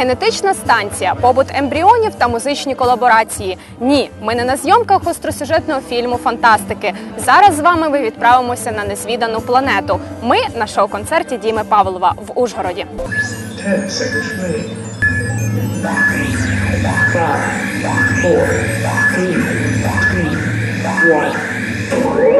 Генетична станція, побут ембріонів та музичні колаборації. Ні, ми не на зйомках остросюжетного фільму фантастики. Зараз з вами ми відправимося на незвідану планету. Ми на шоу-концерті Діми Павлова в Ужгороді. Five, four, three, two, one.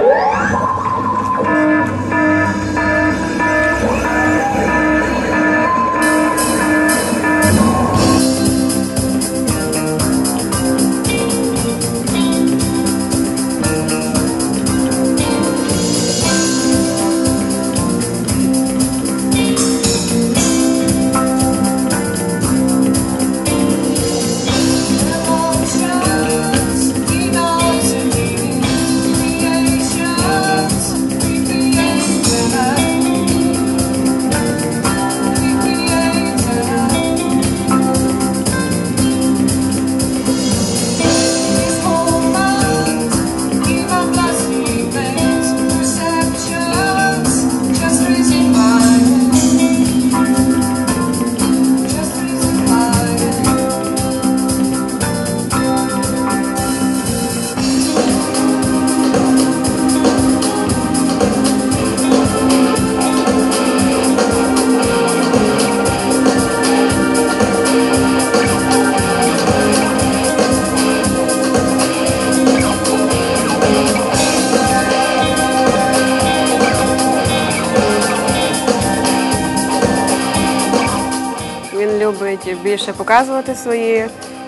Більше показувати свої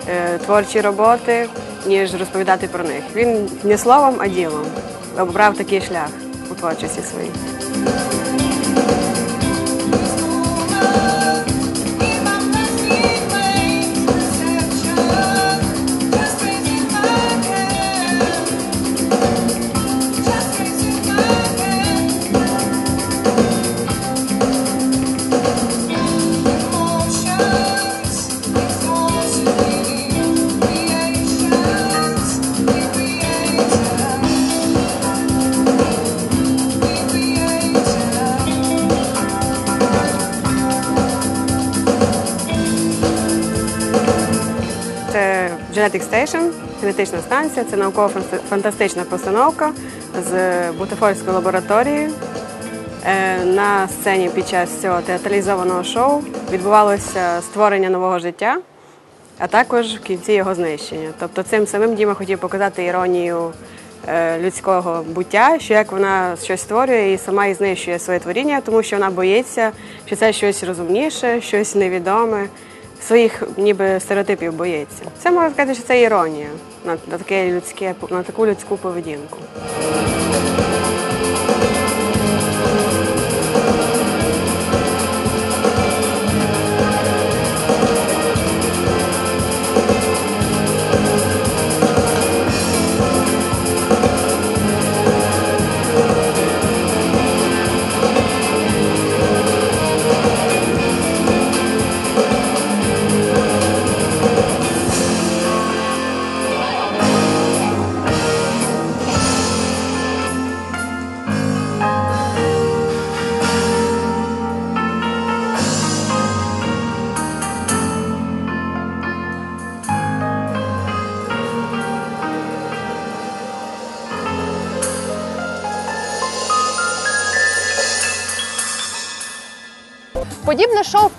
е, творчі роботи, ніж розповідати про них. Він не словом, а ділом обрав такий шлях у творчості своїй. Genetic Station, генетична станція. Це науково-фантастична постановка з бутафорською лабораторією. Е, На сцені під час цього театралізованого шоу відбувалося створення нового життя, а також в кінці його знищення. Тобто цим самим Діма хотів показати іронію е, людського буття, що як вона щось створює і сама і знищує своє творіння, тому що вона боїться, що це щось розумніше, щось невідоме, своїх ніби стереотипів боїться. Це можна сказати, що це іронія на, таке людське на таку людську поведінку.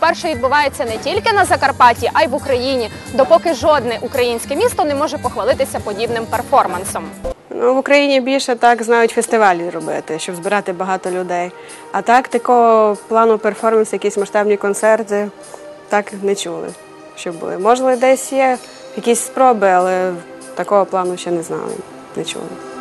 Вперше відбувається не тільки на Закарпатті, а й в Україні, допоки жодне українське місто не може похвалитися подібним перформансом. Ну, в Україні більше так знають фестивалі робити, щоб збирати багато людей. А так, такого плану перформансу, якісь масштабні концерти, так не чули, щоб були. Можливо, десь є якісь спроби, але такого плану ще не знали, не чули.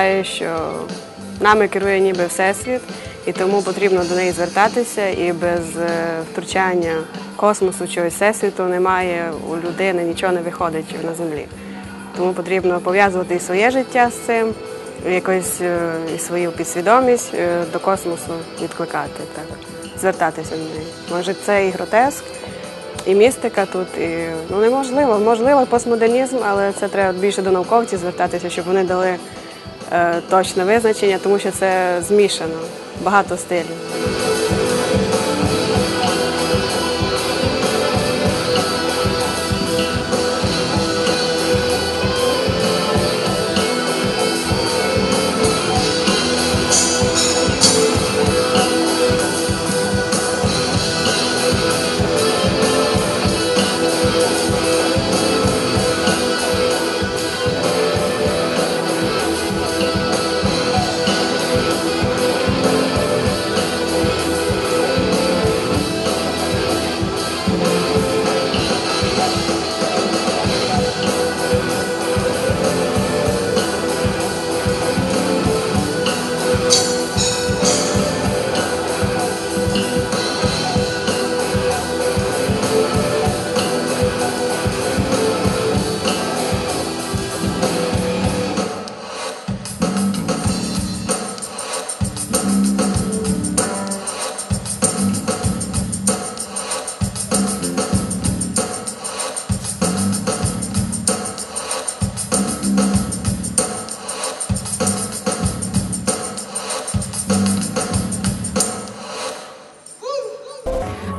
Вважає, що нами керує ніби всесвіт, і тому потрібно до неї звертатися, і без е, втручання космосу чи всесвіту немає у людини, нічого не виходить на землі. Тому потрібно пов'язувати і своє життя з цим, якось е, і свою підсвідомість е, до космосу відкликати, так, звертатися до неї. Може, це і гротеск, і містика тут, і ну неможливо, можливо, постмодернізм, але це треба більше до науковців звертатися, щоб вони дали точне визначення, тому що це змішано, багато стилів.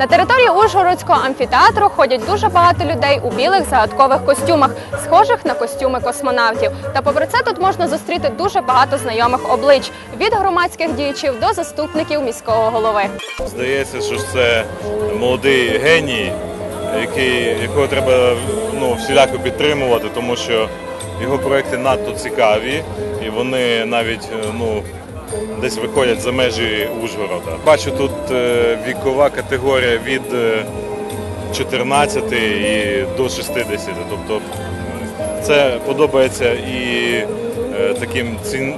На території Ужгородського амфітеатру ходять дуже багато людей у білих загадкових костюмах, схожих на костюми космонавтів. Та попри це тут можна зустріти дуже багато знайомих облич від громадських діячів до заступників міського голови. Здається, що це молодий геній, який, якого треба ну, всіляко підтримувати, тому що його проекти надто цікаві і вони навіть е, ну, десь виходять за межі Ужгорода. Бачу тут е, вікова категорія від е, 14 і до 60. Тобто це подобається і е, таким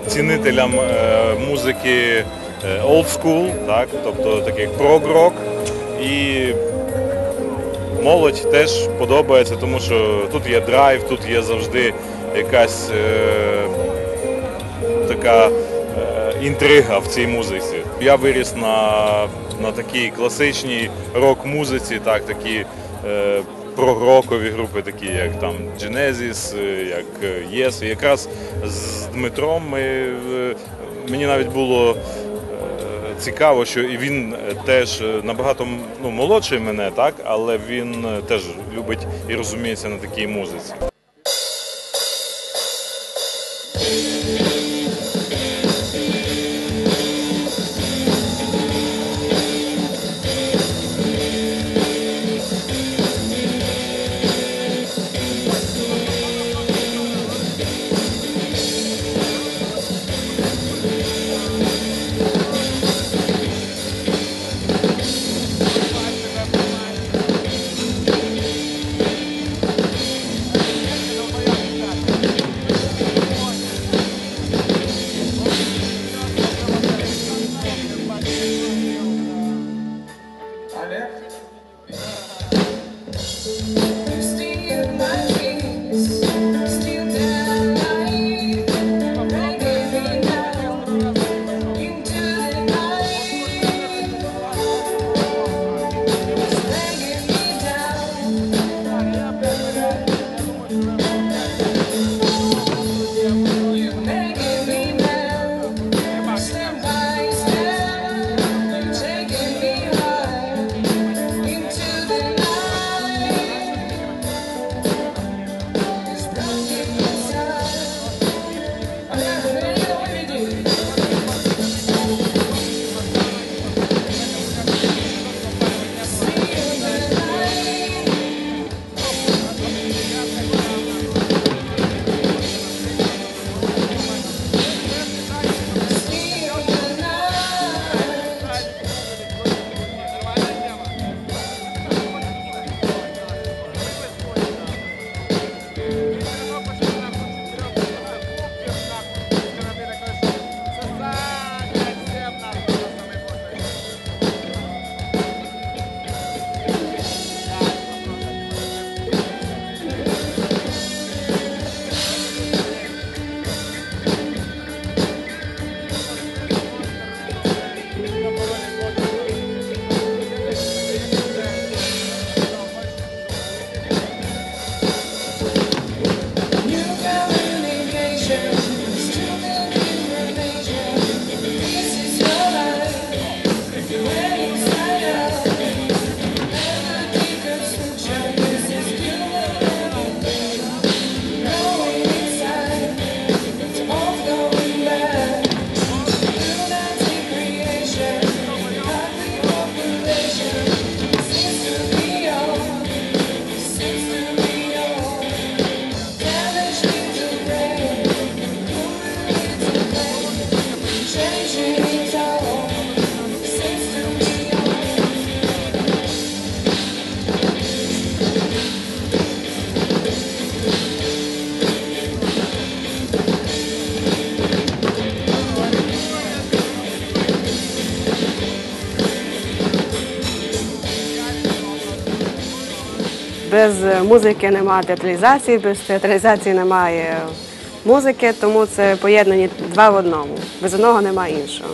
цінителям е, музики е, old school, так, тобто таких прог-рок. І молодь теж подобається, тому що тут є драйв, тут є завжди якась е, така е, інтрига в цій музиці. Я виріс на, на такій класичній рок-музиці, так, такі е, прогрокові групи, такі як там Genesis, як е, Yes. І якраз з Дмитром ми, е, мені навіть було е, цікаво, що і він теж набагато ну, молодший мене, так, але він теж любить і розуміється на такій музиці. Музики немає театралізації, без театралізації немає музики, тому це поєднані два в одному. Без одного немає іншого.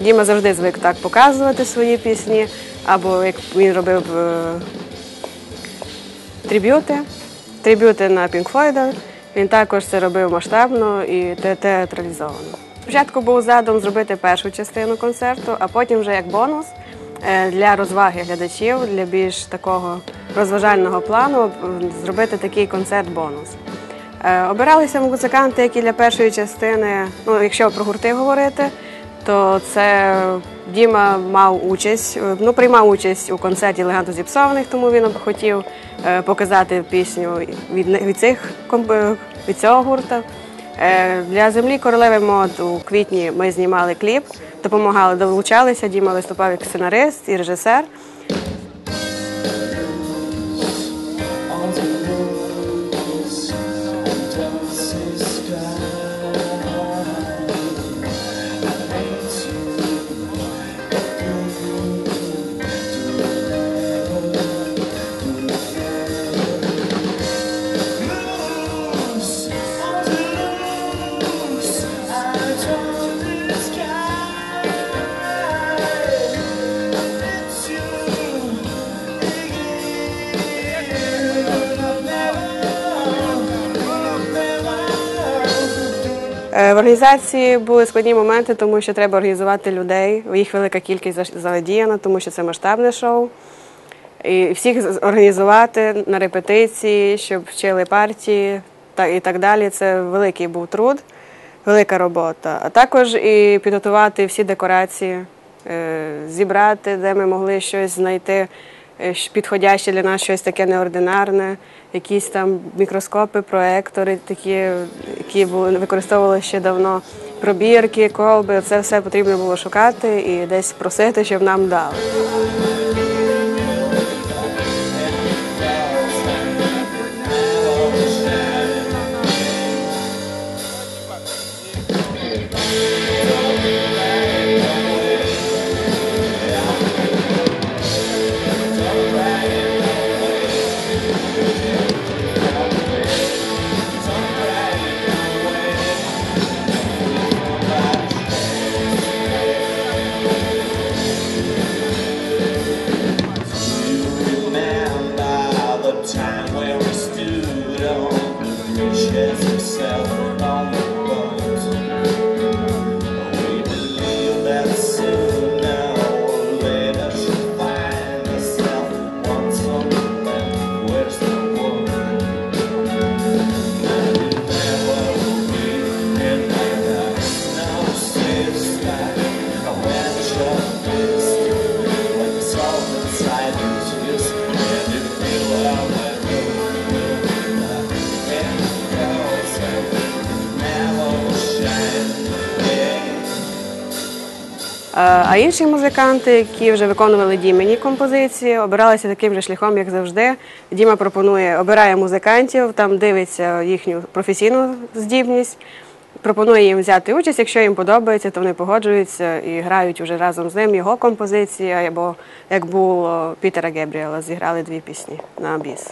Діма завжди звик так показувати свої пісні, або як він робив е, триб'юти, триб'юти на Pink Floyd. Він також це робив масштабно і театралізовано. Спочатку був задум зробити першу частину концерту, а потім вже як бонус для розваги глядачів, для більш такого розважального плану е, зробити такий концерт-бонус. Е, Обиралися музиканти, які для першої частини, ну якщо про гурти говорити, то це Діма мав участь, е, ну приймав участь у концерті Легенду зіпсованих, тому він хотів е, показати пісню від, від цих е, від цього гурта. Е, Для землі королеви мод у квітні ми знімали кліп, допомагали, долучалися. Діма виступав як сценарист і режисер. Організації були складні моменти, тому що треба організувати людей. Їх велика кількість задіяна, тому що це масштабне шоу. І всіх організувати на репетиції, щоб вчили партії та і так далі. Це великий був труд, велика робота. А також і підготувати всі декорації, е, зібрати, де ми могли щось знайти підходяще для нас, щось таке неординарне, якісь там мікроскопи, проектори, такі, які були використовували ще давно. Пробірки, колби, це все потрібно було шукати і десь просити, щоб нам дали. А інші музиканти, які вже виконували Дімені композиції, обиралися таким же шляхом, як завжди. Діма пропонує, обирає музикантів, там дивиться їхню професійну здібність, пропонує їм взяти участь. Якщо їм подобається, то вони погоджуються і грають уже разом з ним його композиції, або як було Пітера Гебріела, зіграли дві пісні на біс.